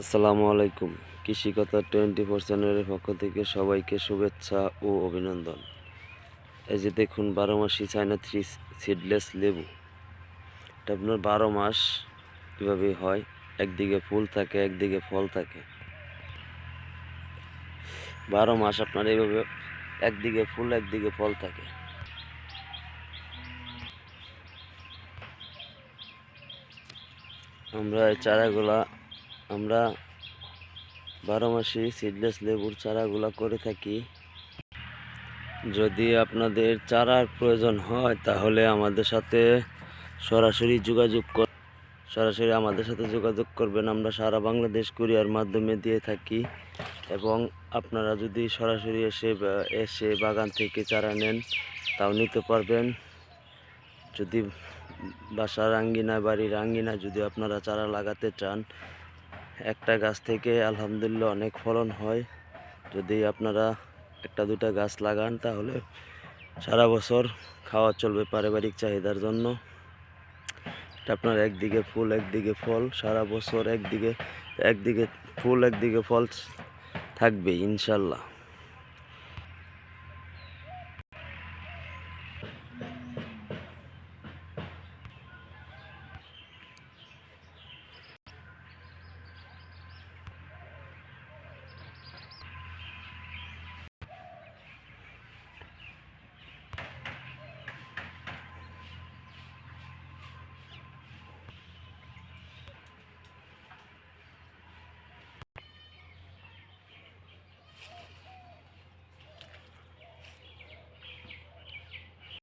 আসসালামু আলাইকুম। কৃষিকতা twenty four চ্যানেলের পক্ষ থেকে সবাইকে শুভেচ্ছা ও অভিনন্দন। এই যে দেখুন, বারো মাসি চায়না থ্রি সিডলেস লেবু। এটা আপনার বারো মাস এভাবে হয়? একদিকে ফুল থাকে, একদিকে ফল থাকে। বারো মাস আপনার এইভাবে একদিকে ফুল, একদিকে ফল থাকে। আমরা এই চারাগুলা আমরা বারো মাসি সিডলেস লেবুর চারাগুলা করে থাকি। যদি আপনাদের চারার প্রয়োজন হয়, তাহলে আমাদের সাথে সরাসরি যোগাযোগ কর সরাসরি আমাদের সাথে যোগাযোগ করবেন। আমরা সারা বাংলাদেশ কুরিয়ার মাধ্যমে দিয়ে থাকি এবং আপনারা যদি সরাসরি এসে এসে বাগান থেকে চারা নেন, তাও নিতে পারবেন। যদি বাসার আঙ্গিনা বাড়ির আঙ্গিনা যদি আপনারা চারা লাগাতে চান একটা গাছ থেকে আলহামদুলিল্লাহ অনেক ফলন হয়। যদি আপনারা একটা দুটা গাছ লাগান, তাহলে সারা বছর খাওয়া চলবে পারিবারিক চাহিদার জন্য। এটা আপনার একদিকে ফুল, একদিকে ফল, সারা বছর একদিকে একদিকে ফুল, একদিকে ফল থাকবে, ইনশাল্লাহ।